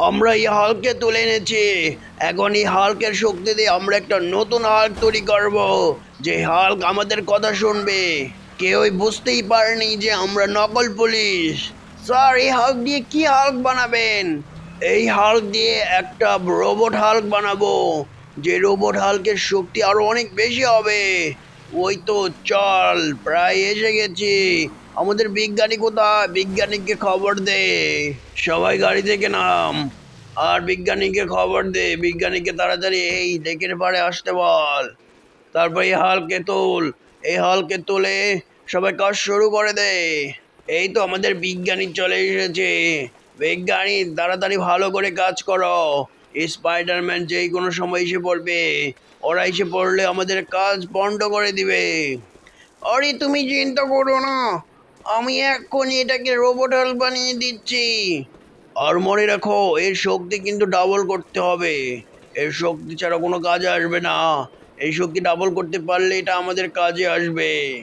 আমরা এই হালকে তুলে এনেছি। এখন এই হালকের শক্তি দিয়ে আমরা একটা নতুন হাল্ক তৈরি করব। যে হাল্ক আমাদের কথা শুনবে। কেউই বুঝতেই পারেনি যে আমরা নকল পুলিশ। স্যার, এই হাল্ক দিয়ে কি হাল্ক বানাবেন? এই হাল্ক দিয়ে একটা রোবট হাল্ক বানাবো। যে রোবট হাল্কের শক্তি আরও অনেক বেশি হবে। ওই তো চল, প্রায় এসে গেছি। আমাদের বিজ্ঞানী কোথায়? বিজ্ঞানীকে খবর দে। সবাই গাড়ি থেকে নাম। আর বিজ্ঞানীকে খবর দে। বিজ্ঞানীকে তাড়াতাড়ি এই ডেকের পাড়ে আসতে বল। তারপর এই হালকে তোল। এই হালকে তোলে সবাই কাজ শুরু করে দে। এই তো আমাদের বিজ্ঞানী চলে এসেছে। বিজ্ঞানী, তাড়াতাড়ি ভালো করে কাজ করো। স্পাইডারম্যান যেই কোনো সময় এসে পড়বে, ওরা এসে পড়লে আমাদের কাজ বন্ধ করে দিবে। আরে তুমি চিন্তা করো না। আমি এক্ষুনি এটাকে রোবট হাল বানিয়ে দিচ্ছি। আর মনে রাখো, এর শক্তি কিন্তু ডাবল করতে হবে। এর শক্তি ছাড়া কোনো কাজে আসবে না। এই শক্তি ডাবল করতে পারলে এটা আমাদের কাজে আসবে।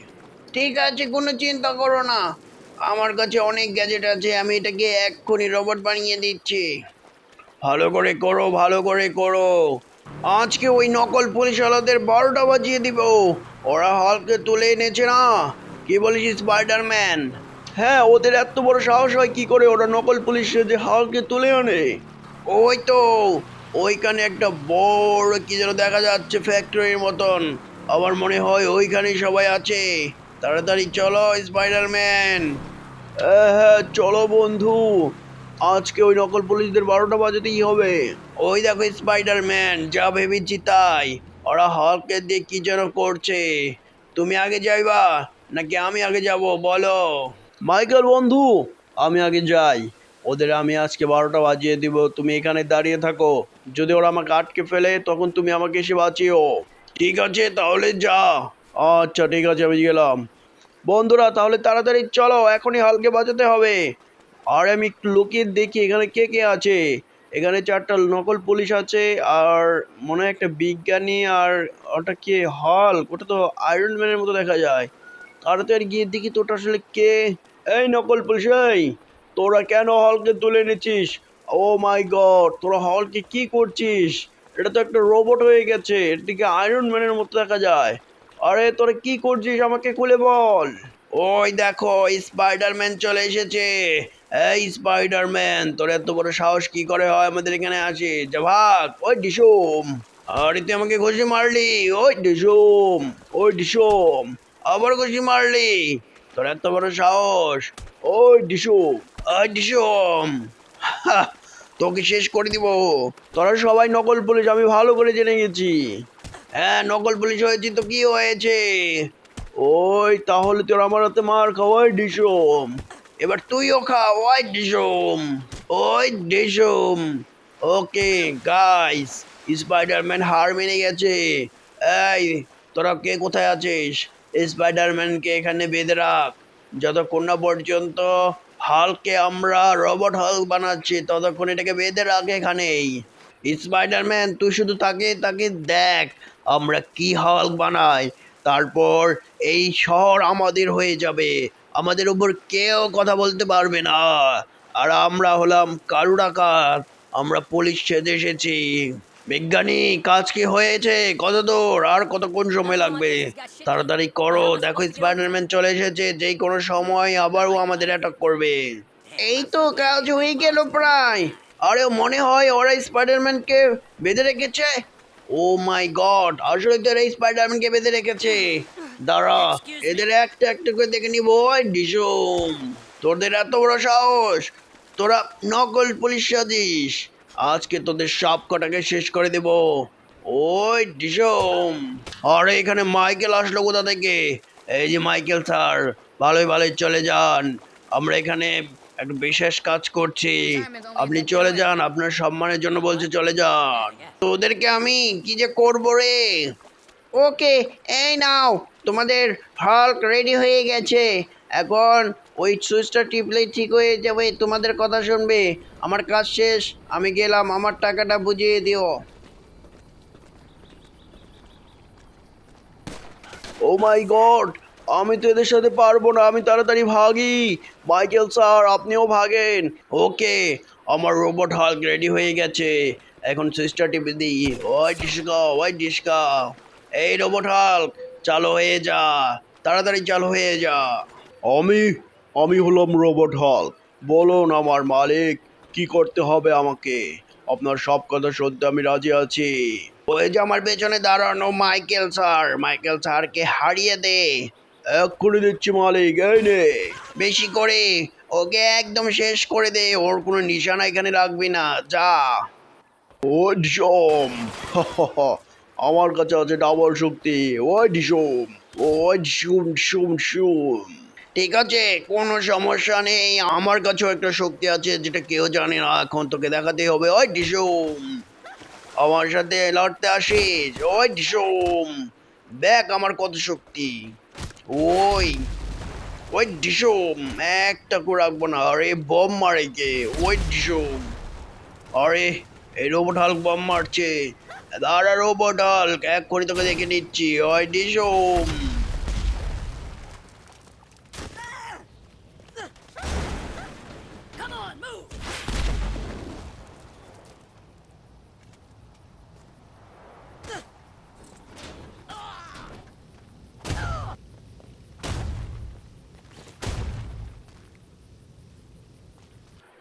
ঠিক আছে, কোনো চিন্তা করো না। আমার কাছে অনেক গ্যাজেট আছে, আমি এটাকে এক্ষুনি রোবট বানিয়ে দিচ্ছি। ভালো করে করো, ভালো করে করো। আজকে ওই নকল পুলিশওয়ালাদের বারোটা বাজিয়ে দিব। ওরা হলকে তুলে এনেছে না। কি বলিস স্পাইডারম্যান হ্যাঁ ওদের এত বড় সাহস হয় কি করে? ওরা নকল পুলিশ যে হালকে তুলে আনে। ওই তো, ওইখানে একটা বড় কি যেন দেখা যাচ্ছে ফ্যাক্টরির মতন। আমার মনে হয় ওইখানেই সবাই আছে। তাড়াতাড়ি চলো স্পাইডারম্যান হ্যাঁ চলো বন্ধু। আজকে ওই নকল পুলিশদের বারোটা বাজাতেই হবে। ওই দেখো স্পাইডারম্যান যা ভেবেছি তাই। ওরা হলকে দিয়ে কি যেন করছে। তুমি আগে যাইবা। নাকি আমি আগে যাব? বলো। মাইকেল, বন্ধু, আমি আগে যাই। ওদের আমি আজকে বারোটা বাজিয়ে দিব। তুমি এখানে দাঁড়িয়ে থাকো। যদি ওরা আমাকে আটকে ফেলে, তখন তুমি আমাকে এসে বাঁচিও। ঠিক আছে, তাহলে যা। আচ্ছা ঠিক আছে, আমি গেলাম। বন্ধুরা, তাহলে তাড়াতাড়ি চলো, এখনই হালকে বাজাতে হবে। আর আমি লুকিয়ে দেখি এখানে কে কে আছে। এখানে চারটা নকল পুলিশ আছে, আর মনে হয় একটা বিজ্ঞানী, আর ওটা কে? হল ওটা তো আয়রন ম্যানের মতো দেখা যায়। তাড়াতাড়ি গিয়ে দেখি তো ওটা আসলে কে? এই নকল পুলিশ, এই! তোরা কেন হলকে তুলে এনেছিস? ও মাই গড, তোরা হলকে কি করছিস? এটা তো একটা রোবট হয়ে গেছে, এর এটিকে আয়রন ম্যানের মতো দেখা যায়। আরে তোরা কি করছিস আমাকে খুলে বল? ওই দেখো স্পাইডারম্যান চলে এসেছে। এই স্পাইডারম্যান তোর এত বড় সাহস কি করে হয় আমাদের এখানে আসে? যা ভাগ, ওই ডিসুম। আরে তুই আমাকে ঘষে মারলি, ওই ডিসুম ওই ডিসুম। আবার ঘষে মারলি। তোর এত বড় সাহস। ওই ডিসুম ওই ডিসুম তোকে শেষ করে দিব। তোরা সবাই নকল পুলিশ, আমি ভালো করে জেনে গেছি। হ্যাঁ নকল পুলিশ হয়েছি তো কি হয়েছে? ওই, তাহলে তোর আমার হাতে মার খাওয়াই ডিসম এবার তুইও খা, ওই ডিসম ওই ডিসম ওকে গাইস স্পাইডারম্যান হার মেনে গেছে। এই, তোরা কে কোথায় আছিস? স্পাইডারম্যানকে এখানে বেঁধে রাখ। যতক্ষণ না পর্যন্ত হালকে আমরা রবট হাল বানাচ্ছি, ততক্ষণ এটাকে বেঁধে রাখ এখানেই। স্পাইডারম্যান, তুই শুধু তাকে তাকে দেখ আমরা কি হাল বানাই। তারপর এই শহর আমাদের হয়ে যাবে। আমাদের উপর কেউ কথা বলতে পারবে না। আর আমরা হলাম কারুরাকার। আমরা পুলিশ সেজে এসেছি। বিজ্ঞানী, কাজ কি হয়েছে? কত দূর? আর কতক্ষণ সময় লাগবে? তাড়াতাড়ি করো। দেখো স্পাইডারম্যান চলে এসেছে। যেই কোনো সময় আবারও আমাদের অ্যাটাক করবে। এই তো কাজ হয়ে গেল প্রায়। আরে, মনে হয় ওরা স্পাইডারম্যানকে বেঁধে রেখেছে? Oh my God! আসলে তো এরা স্পাইডারম্যানকে বেঁধে রেখেছে। দাঁড়া, এদের একটা একটা করে দেখে নিব। ডিসুম, তোদের এত বড় সাহস? তোরা নকল পুলিশ সাজিস। আজকে তোদের সব কটাকে শেষ করে দেব। ওই, ডিসম। আরে, এখানে মাইকেল আসলো কোথা থেকে? এই যে মাইকেল স্যার, ভালোই ভালোই চলে যান। আমরা এখানে একটা বিশেষ কাজ করছি। আপনি চলে যান, আপনার সম্মানের জন্য বলছে চলে যান। তোদেরকে আমি কি যে করব রে? ওকে, এই নাও, তোমাদের হাল্ক রেডি হয়ে গেছে। এখন ওই সুইচটা টিপলেই ঠিক হয়ে যাবে, তোমাদের কথা শুনবে। আমার কাজ শেষ, আমি গেলাম, আমার টাকাটা বুঝিয়ে দিও। ও মাই গড আমি তো এদের সাথে পারব না, আমি তাড়াতাড়ি ভাগি। মাইকেল স্যার, আপনিও ভাগেন। ওকে আমার রোবট হাল্ক রেডি হয়ে গেছে। এখন সিস্টার টিপে দিই। ওই ডিসকা ওই ডিসকা। এই রোবট হাল্ক চালু হয়ে যা, তাড়াতাড়ি চালু হয়ে যা। আমি আমি হলাম রোবট হল। বলুন আমার মালিক কি করতে হবে আমাকে? আপনার সব কথা শুনতে আমি রাজি আছি। ওই যে আমার পেছনে দাঁড়ানো মাইকেল স্যার মাইকেল স্যারকে হারিয়ে দে। এক্ষুনি দিচ্ছি মালিক এই নে। বেশি করে ওকে একদম শেষ করে দে ওর কোনো নিশানা এখানে রাখবি না যা। ও ডিসম আমার কাছে আছে ডাবল শক্তি ওই ডিসম ওই শুম শুম শুম ঠিক আছে, কোনো সমস্যা নেই। আমার কাছেও একটা শক্তি আছে যেটা কেউ জানে না, এখন তোকে দেখাতে হবে। ওই ডিসম, আমার সাথে লড়তে আসিস। ওই ডিসম, দেখ আমার কত শক্তি। ওই ওই ডিসম, একটা করে রাখব না। আরে, বম মারে কে? ওই ডিসম। আরে, এই রোবট হাল্ক বম মারছে। দাঁড়া রোবট হাল্ক এক করে তোকে দেখে নিচ্ছি। ওই ডিসম।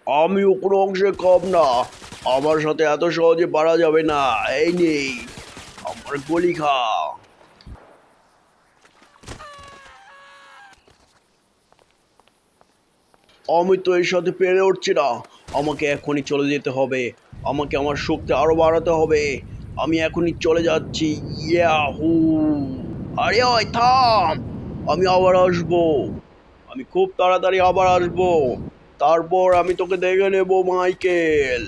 আমিও কোনো অংশে কম না। আমার সাথে এত সহজে পারা যাবে না। এই নেই। আমার গলি খা। আমি তো এর সাথে পেরে উঠছি না। আমাকে এখনই চলে যেতে হবে। আমাকে আমার শক্তি আরও বাড়াতে হবে। আমি এখনই চলে যাচ্ছি। ইয়াহু! আরে থাম! আমি আবার আসব। আমি খুব তাড়াতাড়ি আবার আসব। তারপর আমি তোকে দেখে নেব মাইকেল।